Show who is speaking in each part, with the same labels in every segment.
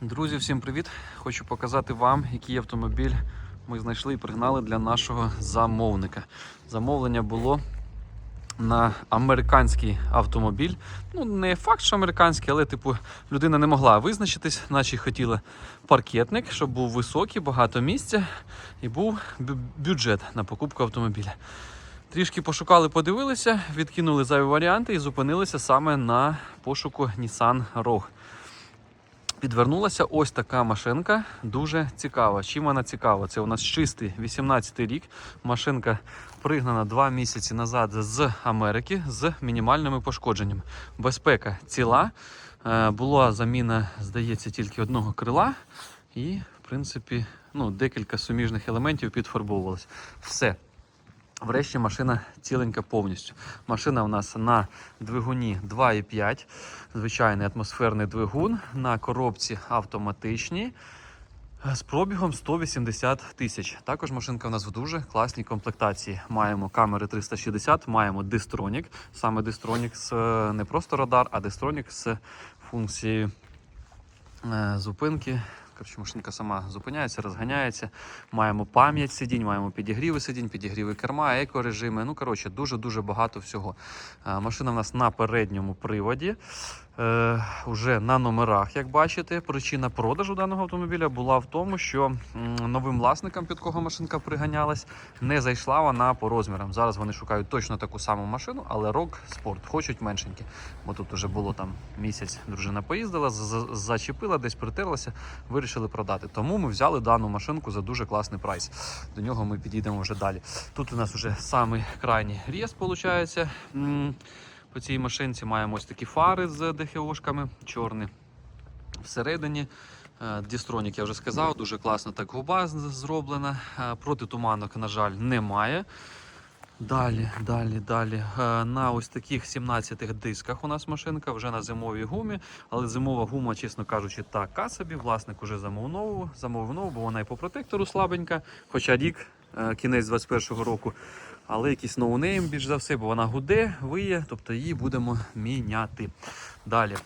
Speaker 1: Друзі, всім привіт! Хочу показати вам, який автомобіль ми знайшли і пригнали для нашого замовника. Замовлення було на американський автомобіль. Ну, не факт, що американський, але типу людина не могла визначитись, наче хотіла паркетник, щоб був високий, багато місця і був бюджет на покупку автомобіля. Трішки пошукали, подивилися, відкинули зайві варіанти і зупинилися саме на пошуку Nissan Rogue. Підвернулася ось така машинка, дуже цікава. Чим вона цікава? Це у нас чистий 18-й рік. Машинка пригнана 2 місяці назад з Америки з мінімальними пошкодженнями. Безпека ціла. Е, Була заміна, здається, тільки одного крила. І, в принципі, ну, декілька суміжних елементів підфарбовувалось. Все. Врешті машина ціленька повністю. Машина у нас на двигуні 2,5, звичайний атмосферний двигун, на коробці автоматичній. З пробігом 180 тисяч. Також машинка у нас в дуже класній комплектації. Маємо камери 360, маємо дистронік. Саме дистронік з е, не просто радар, а дистронік з функцією е, зупинки. Коротше, машинка сама зупиняється, розганяється. Маємо пам'ять сидінь, маємо підігріви сидінь, підігріви керма, екорежими. Ну, коротше, дуже-дуже багато всього. Е, Машина в нас на передньому приводі. Е, уже на номерах, як бачите, причина продажу даного автомобіля була в тому, що новим власникам, під кого машинка приганялась, не зайшла вона по розмірам. Зараз вони шукають точно таку саму машину, але рок спорт хочуть меншенькі. Бо тут вже було там місяць, дружина поїздила, зачепила, десь притерлася, вирішили продати. Тому ми взяли дану машинку за дуже класний прайс. До нього ми підійдемо вже далі. Тут у нас вже самий крайній різ, виходить. По цій машинці маємо ось такі фари з ДХОшками, чорні всередині. Е, Дістронік я вже сказав, дуже класно так губа зроблена. Е, Протитуманок, на жаль, немає. Далі, далі, далі. Е, На ось таких 17 дисках у нас машинка вже на зимовій гумі. Але зимова гума, чесно кажучи, така собі. Власник уже замовив нову, замовив нову, бо вона і по протектору слабенька. Хоча рік, кінець 21-го року. Але якийсь ноунейм більш за все, бо вона гуде, виє, тобто її будемо міняти. Далі е,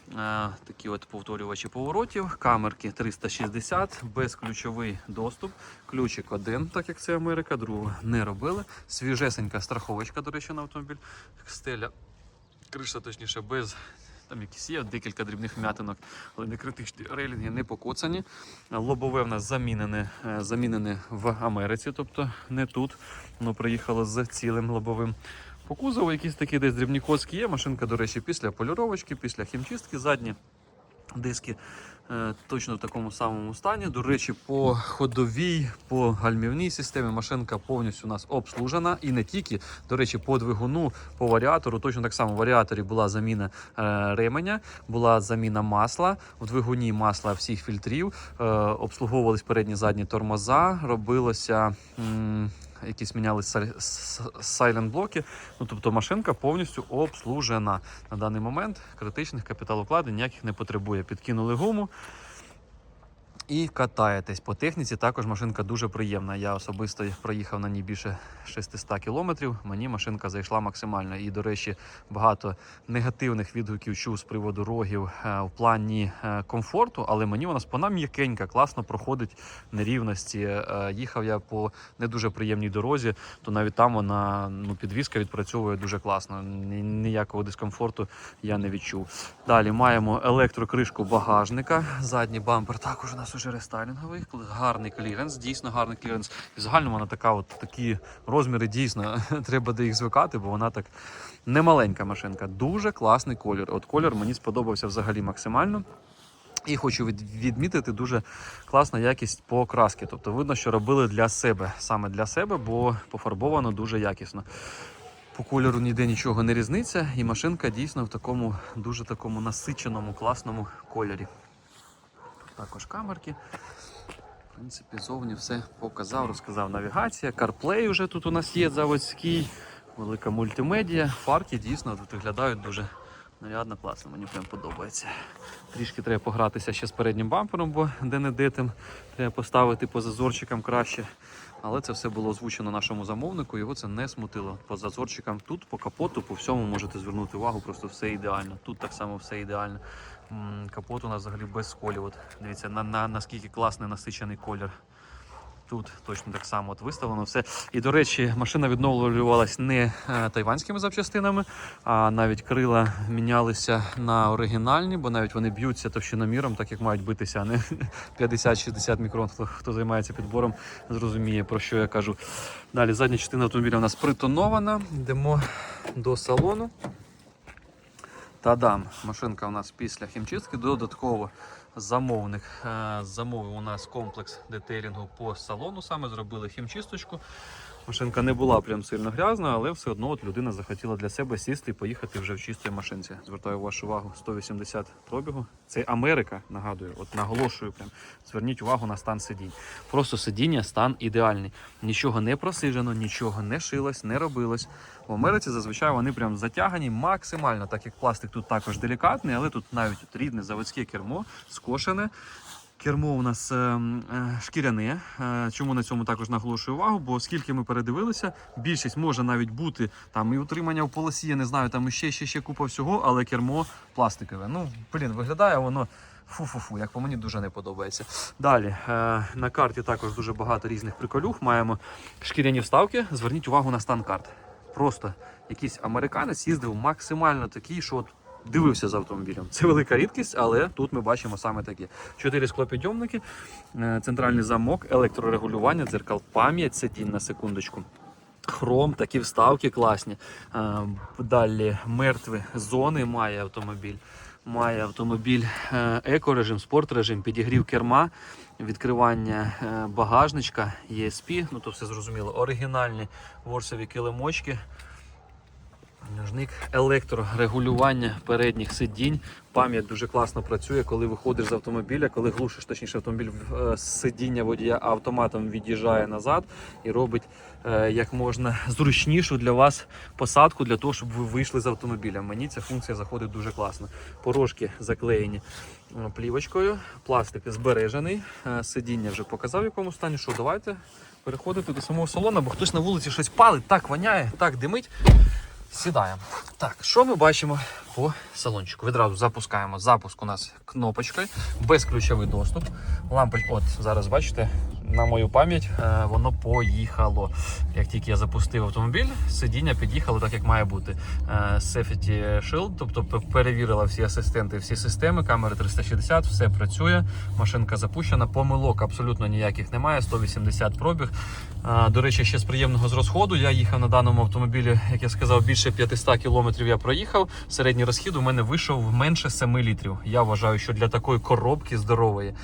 Speaker 1: такі от повторювачі поворотів, камерки 360, безключовий доступ, ключик один, так як це Америка, другого не робили. Свіжесенька страховочка, до речі, на автомобіль. Стеля, криша, точніше, без. Там якісь є декілька дрібних вмятинок, але не критичні рейлінги не покоцані. Лобове в нас замінене, е, замінене в Америці, тобто не тут. Воно приїхало з цілим лобовим. По кузову якісь такі десь дрібні коцки є. Машинка, до речі, після поліровочки, після хімчистки задні диски точно в такому самому стані. До речі, по ходовій, по гальмівній системі машинка повністю у нас обслужена. І не тільки, до речі, по двигуну, по варіатору, точно так само в варіаторі була заміна е, ременя, була заміна масла, в двигуні масла всіх фільтрів, е, обслуговувались передні задні тормоза, робилося. М, Якісь міняли сайлент блоки. Ну, тобто машинка повністю обслужена. На даний момент критичних капіталовкладень ніяких не потребує. Підкинули гуму і катаєтесь. По техніці також машинка дуже приємна. Я особисто проїхав на ній більше 600 кілометрів. Мені машинка зайшла максимально. І, до речі, багато негативних відгуків чув з приводу рогів е, в плані е, комфорту, але мені вона спина м'якенька, класно проходить нерівності. Е, Їхав я по не дуже приємній дорозі, то навіть там вона ну, підвізка відпрацьовує дуже класно. Ніякого дискомфорту я не відчув. Далі маємо електрокришку багажника. Задній бампер також у нас уже рестайлінговий. Гарний кліренс, дійсно гарний кліренс. І загально вона така, от такі розміри дійсно треба до їх звикати, бо вона так немаленька машинка. Дуже класний колір. От колір мені сподобався взагалі максимально. І хочу від- відмітити дуже класна якість по краски. Тобто видно, що робили для себе, саме для себе, бо пофарбовано дуже якісно. По кольору ніде нічого не різниця, і машинка дійсно в такому дуже такому насиченому, класному кольорі. Також камерки. В принципі, зовні все показав, розказав. Навігація, CarPlay вже тут у нас є заводський, велика мультимедія. Фарки дійсно тут виглядають дуже, Нарядно, класно, мені прям подобається. Трішки треба погратися ще з переднім бампером, бо де не де треба поставити по зазорчикам краще. Але це все було озвучено нашому замовнику, його це не смутило. По зазорчикам тут, по капоту, по всьому можете звернути увагу, просто все ідеально. Тут так само все ідеально. Капот у нас взагалі без сколів. От, дивіться, на, на, наскільки класний насичений колір. Тут точно так само от виставлено все. І до речі, машина відновлювалась не е, тайванськими запчастинами, а навіть крила мінялися на оригінальні, бо навіть вони б'ються товщиноміром, так як мають битися, а не 50-60 мікрон. Хто, хто займається підбором, зрозуміє про що я кажу. Далі задня частина автомобіля у нас притонована. Йдемо до салону. Та-дам, машинка у нас після хімчистки. Додатково замовник е, замовив у нас комплекс детейлінгу по салону. Саме зробили хімчисточку. Машинка не була прям сильно грязна, але все одно от людина захотіла для себе сісти і поїхати вже в чистій машинці. Звертаю вашу увагу, 180 пробігу. Це Америка, нагадую, от наголошую прям. Зверніть увагу на стан сидінь. Просто сидіння, стан ідеальний. Нічого не просижено, нічого не шилось, не робилось. В Америці зазвичай вони прям затягані максимально, так як пластик тут також делікатний, але тут навіть от рідне заводське кермо скошене. Кермо у нас е, е, шкіряне. Е, чому на цьому також наголошую увагу? Бо скільки ми передивилися, більшість може навіть бути там і утримання в полосі, я не знаю, там ще, ще, ще купа всього, але кермо пластикове. Ну, блін, виглядає воно. Фу-фу-фу, як по мені дуже не подобається. Далі е, на карті також дуже багато різних приколюх. Маємо шкіряні вставки. Зверніть увагу на стан карт. Просто якийсь американець їздив максимально такий, що от дивився за автомобілем. Це велика рідкість, але тут ми бачимо саме таке. Чотири склопідйомники, е, центральний замок, електрорегулювання, дзеркал, пам'ять, сидінь на секундочку. Хром, такі вставки класні. Е, Далі мертві зони має автомобіль. Має автомобіль е, екорежим, спортрежим, підігрів керма, відкривання багажничка, ESP, ну то все зрозуміло, оригінальні ворсові килимочки. Ножник електрорегулювання передніх сидінь. Пам'ять дуже класно працює, коли виходиш з автомобіля, коли глушиш точніше автомобіль з сидіння водія автоматом від'їжджає назад і робить як можна зручнішу для вас посадку для того, щоб ви вийшли з автомобіля. Мені ця функція заходить дуже класно. Порожки заклеєні плівочкою, пластик збережений. Сидіння вже показав в якому стані. Що давайте переходити до самого салону, бо хтось на вулиці щось палить, так воняє, так димить. Сідаємо. Так, що ми бачимо по салончику? Відразу запускаємо. Запуск у нас кнопочкою, безключовий доступ. Лампочка, от зараз бачите, на мою пам'ять е, воно поїхало. Як тільки я запустив автомобіль, сидіння під'їхало так, як має бути. Е, Safety Shield, тобто перевірила всі асистенти, всі системи, камери 360, все працює. Машинка запущена. Помилок абсолютно ніяких немає. 180 пробіг. Е, До речі, ще з приємного з розходу. Я їхав на даному автомобілі, як я сказав, більше 500 кілометрів я проїхав. Середній розхід у мене вийшов менше 7 літрів. Я вважаю, що для такої коробки здорової.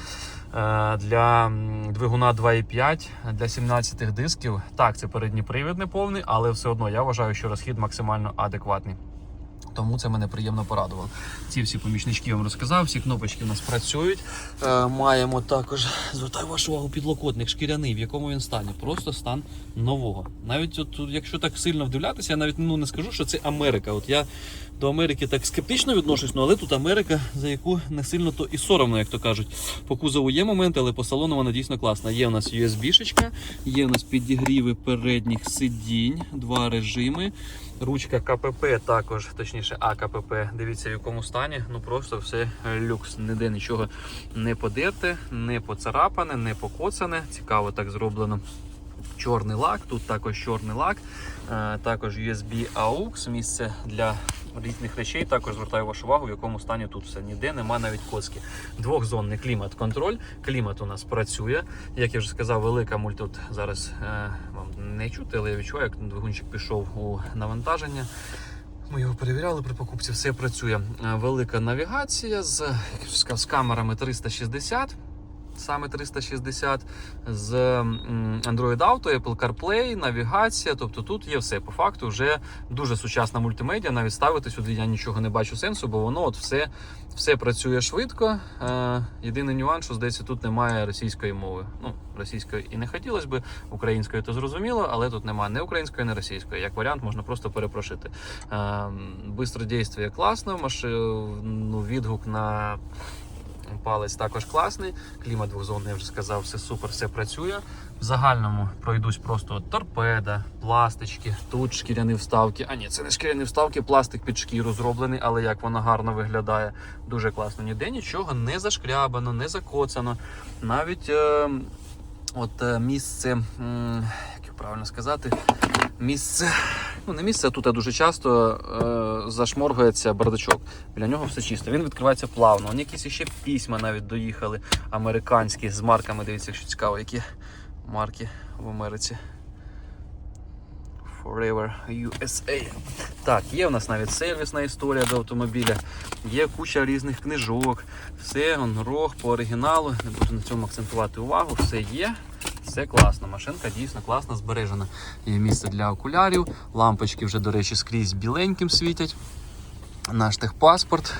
Speaker 1: Е, Для двигуна 2,5, для 17 дисків. Так, це передній привід не повний, але все одно я вважаю, що розхід максимально адекватний. Тому це мене приємно порадувало. Ці всі помічнички я вам розказав, всі кнопочки у нас працюють. Е, маємо також, звертаю вашу увагу, підлокотник шкіряний, в якому він стані. Просто стан нового. Навіть от, якщо так сильно вдивлятися, я навіть ну, не скажу, що це Америка. От я до Америки так скептично відношусь, ну, але тут Америка, за яку не сильно то і соромно, як то кажуть. По кузову є моменти, але по салону вона дійсно класна. Є у нас USB-шечка, є у нас підігріви передніх сидінь, два режими. Ручка КПП також, точніше, АКПП. Дивіться в якому стані. Ну просто все люкс. Ніде нічого не подерте, не поцарапане, не покоцане. Цікаво так зроблено. Чорний лак, тут також чорний лак, е, також USB AUX, місце для різних речей. Також звертаю вашу увагу, в якому стані тут все. Ніде нема навіть коцки. Двохзонний клімат-контроль. Клімат у нас працює. Як я вже сказав, велика мульт тут зараз е, вам не чути, але я відчуваю, як двигунчик пішов у навантаження. Ми його перевіряли при покупці, все працює. Е, Велика навігація з, з камерами 360 саме 360 з Android Auto, Apple CarPlay, навігація. Тобто тут є все. По факту вже дуже сучасна мультимедіа. Навіть ставити сюди я нічого не бачу сенсу, бо воно от все, все працює швидко. Е, єдиний нюанс, що здається, тут немає російської мови. Ну, Російською і не хотілося б, українською то зрозуміло, але тут немає ні української, ні російської. Як варіант, можна просто перепрошити. Ем, Бистродействие класно, маши... ну, відгук на палець також класний. Клімат двохзонний, я вже сказав, все супер, все працює. В загальному пройдусь просто торпеда, пластички, тут шкіряні вставки. А ні, це не шкіряні вставки, пластик під шкіру зроблений, але як воно гарно виглядає. Дуже класно. Ніде нічого не зашкрябано, не закоцано. Навіть е, от е, місце, як правильно сказати, місце. Ну, не місце, а тут дуже часто е, зашморгується бардачок. Біля нього все чисто. Він відкривається плавно. Вон якісь ще письма навіть доїхали американські з марками. Дивіться, якщо цікаво, які марки в Америці. Forever USA. Так, є у нас навіть сервісна історія до автомобіля, є куча різних книжок, все, он, рог по оригіналу. Не буду на цьому акцентувати увагу, все є. Все класно, машинка дійсно класно збережена. Є місце для окулярів, лампочки вже, до речі, скрізь біленьким світять. Наш техпаспорт.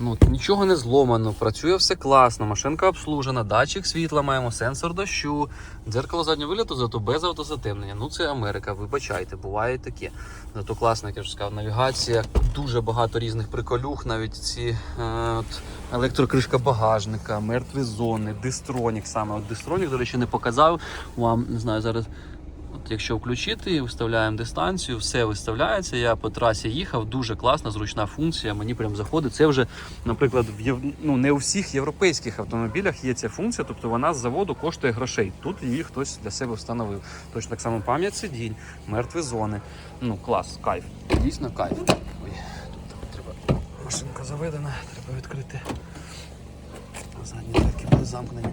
Speaker 1: Ну, нічого не зломано, працює все класно, машинка обслужена, датчик світла маємо, сенсор дощу, дзеркало заднього виліту, зато без автозатемнення. Ну це Америка, вибачайте, буває таке. Зато класна, як я вже сказав, навігація, дуже багато різних приколюх, навіть ці е, от, електрокришка багажника, мертві зони, дистронік саме. От дистронік, до речі, не показав вам, не знаю, зараз. От якщо включити, виставляємо дистанцію, все виставляється. Я по трасі їхав, дуже класна, зручна функція. Мені прям заходить. Це вже, наприклад, в єв... ну, не у всіх європейських автомобілях є ця функція, тобто вона з заводу коштує грошей. Тут її хтось для себе встановив. Точно так само пам'ять сидінь, мертві зони. Ну, клас, кайф. Дійсно кайф. Ой, тут треба машинка заведена, треба відкрити. Задні дверки були замкнені.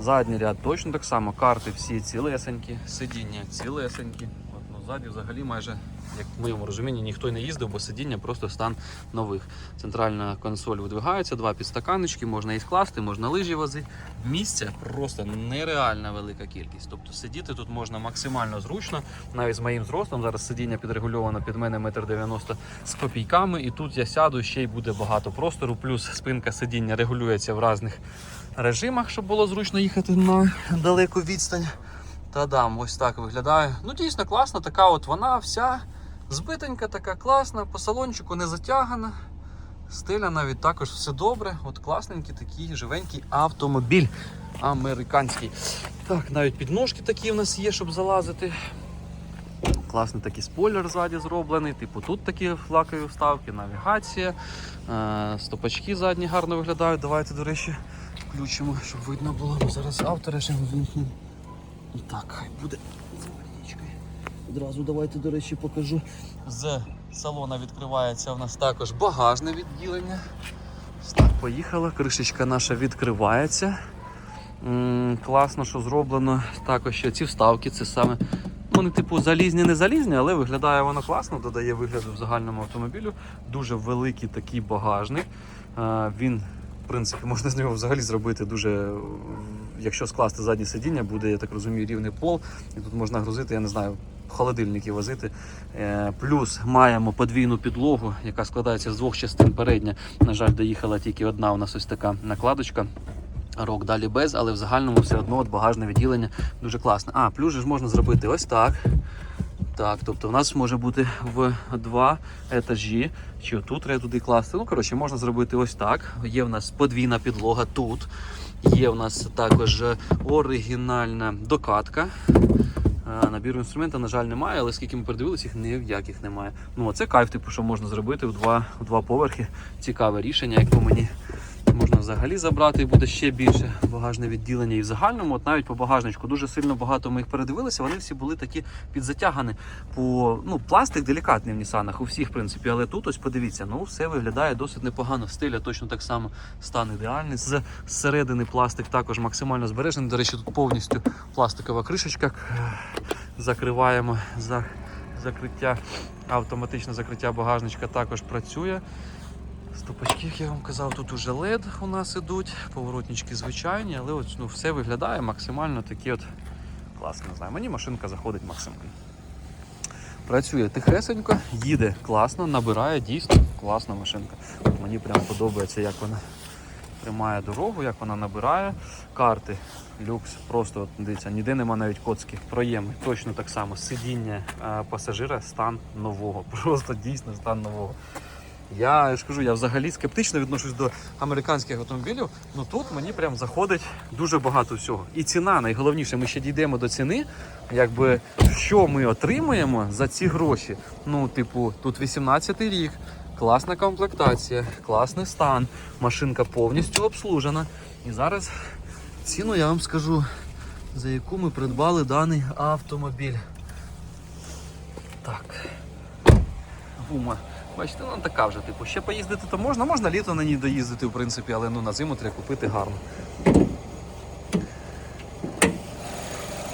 Speaker 1: Задній ряд точно так само, карти всі цілесенькі, сидіння цілесенькі. От, ну, ззаді взагалі майже, як в моєму розумінні, ніхто й не їздив, бо сидіння просто стан нових. Центральна консоль видвигається, два підстаканнички, можна і скласти, можна лижі возити. Місця просто нереальна велика кількість. Тобто сидіти тут можна максимально зручно, навіть з моїм зростом. Зараз сидіння підрегульовано під мене 1,90 м з копійками, і тут я сяду, ще й буде багато простору. Плюс спинка сидіння регулюється в різних режимах, щоб було зручно їхати на далеку відстань. Та-дам, ось так виглядає. Ну, дійсно класна, така от вона вся збитенька, така класна, по салончику не затягана. Стиля навіть також все добре. От класненький такий живенький автомобіль американський. Так, навіть підножки такі в нас є, щоб залазити. Класний такий спойлер ззаді зроблений. Типу тут такі флакові вставки, навігація, е, стопачки задні гарно виглядають. Давайте, до речі, включимо, щоб видно було. Бо зараз авторежим вимкнемо. Так, хай буде. Одразу давайте, до речі, покажу. З салона відкривається у нас також багажне відділення. Так, поїхала. Кришечка наша відкривається. М, Класно, що зроблено. Також ще ці вставки, це саме. Вони, типу, залізні, не залізні, але виглядає воно класно, додає вигляду в загальному автомобілю. Дуже великий такий багажник. Е, Він, в принципі, можна з нього взагалі зробити дуже. Якщо скласти заднє сидіння, буде, я так розумію, рівний пол. І тут можна грузити, я не знаю, холодильники возити. Е, Плюс маємо подвійну підлогу, яка складається з двох частин. Передня, на жаль, доїхала тільки одна. У нас ось така накладочка. Рок далі без, але в загальному все одно от багажне відділення дуже класне. А, плюс же ж можна зробити ось так. Так, тобто в нас може бути в два етажі, чи тут треба туди класти. Ну, коротше, можна зробити ось так. Є в нас подвійна підлога тут. Є в нас також оригінальна докатка. Е, Набіру інструмента, на жаль, немає, але скільки ми передивилися, їх ні в яких немає. Ну, це кайф, типу, що можна зробити в два, в два поверхи. Цікаве рішення, як по мені. Взагалі забрати і буде ще більше багажне відділення. І в загальному, от навіть по багажничку, дуже сильно багато ми їх передивилися. Вони всі були такі підзатягані по ну, пластик делікатний в Нісанах, у всіх, в принципі. Але тут ось подивіться, ну все виглядає досить непогано. Стиля точно так само стан ідеальний. З середини пластик також максимально збережений. До речі, тут повністю пластикова кришечка. Закриваємо за закриття, автоматичне закриття багажничка також працює. Стопачки, як я вам казав, тут уже LED у нас ідуть, поворотнички звичайні, але от, ну, все виглядає максимально такі от класно. Не знаю, мені машинка заходить максимально. Працює тихесенько, їде класно, набирає дійсно класна машинка. От Мені прям подобається, як вона тримає дорогу, як вона набирає. Карти, люкс, просто от, дивіться, ніде нема навіть коцки. Проєми, точно так само. Сидіння е, пасажира, стан нового. Просто дійсно стан нового. Я ж кажу, я взагалі скептично відношусь до американських автомобілів. Ну тут мені прям заходить дуже багато всього. І ціна, найголовніше, ми ще дійдемо до ціни. Якби що ми отримуємо за ці гроші? Ну, типу, тут 18-й рік, класна комплектація, класний стан, машинка повністю обслужена. І зараз ціну я вам скажу, за яку ми придбали даний автомобіль. Так. Гума. Бачите, вона така вже, типу, ще поїздити то можна, можна літо на ній доїздити, в принципі, але ну, на зиму треба купити гарно.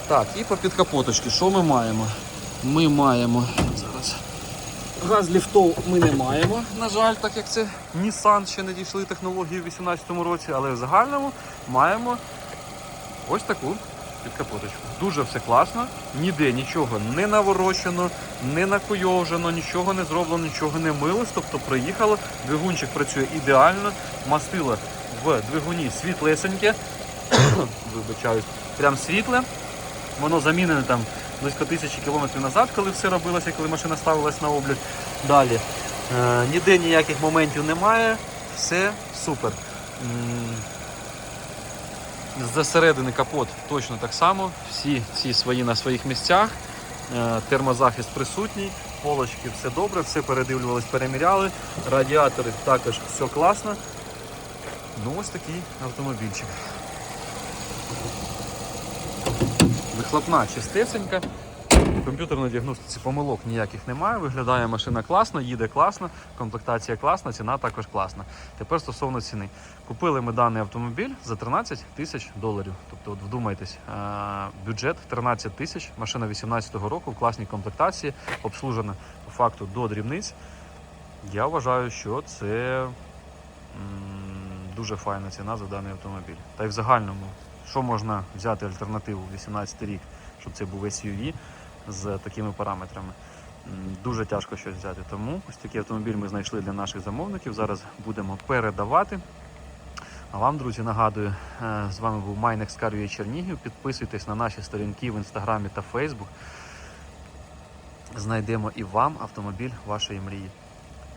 Speaker 1: Так, і по підкапоточки, що ми маємо? Ми маємо зараз. Газ ліфтов ми не маємо, на жаль, так як це Nissan ще не дійшли технології в 2018 році, але в загальному маємо ось таку підкапоточку. Дуже все класно, ніде нічого не наворочено, не накуйовжено, нічого не зроблено, нічого не милось. Тобто приїхало, двигунчик працює ідеально, мастило в двигуні світлесеньке, вибачаюсь, прям світле. Воно замінене там близько тисячі кілометрів назад, коли все робилося, коли машина ставилась на облік. Далі. Е, ніде ніяких моментів немає, все супер. Зсередини капот точно так само. Всі ці свої на своїх місцях. Е, Термозахист присутній, полочки все добре, все передивлювались, переміряли. Радіатори також все класно. Ну ось такий автомобільчик. Вихлопна чистесенька. В комп'ютерній діагностиці помилок ніяких немає. Виглядає машина класно, їде класно, комплектація класна, ціна також класна. Тепер стосовно ціни. Купили ми даний автомобіль за 13 тисяч доларів. Тобто, от вдумайтесь, е, бюджет 13 тисяч, машина 18-го року в класній комплектації, обслужена по факту до дрібниць. Я вважаю, що це дуже файна ціна за даний автомобіль. Та й в загальному, що можна взяти альтернативу 18 рік, щоб це був SUV з такими параметрами. Дуже тяжко щось взяти. Тому ось такий автомобіль ми знайшли для наших замовників. Зараз будемо передавати. А вам, друзі, нагадую, е, з вами був Майнекс Карвія Чернігів. Підписуйтесь на наші сторінки в інстаграмі та Фейсбук. Знайдемо і вам автомобіль вашої мрії.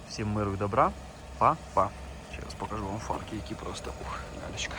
Speaker 1: Всім миру і добра. Па-па. Ще раз покажу вам фарки, які просто ух, лялечка.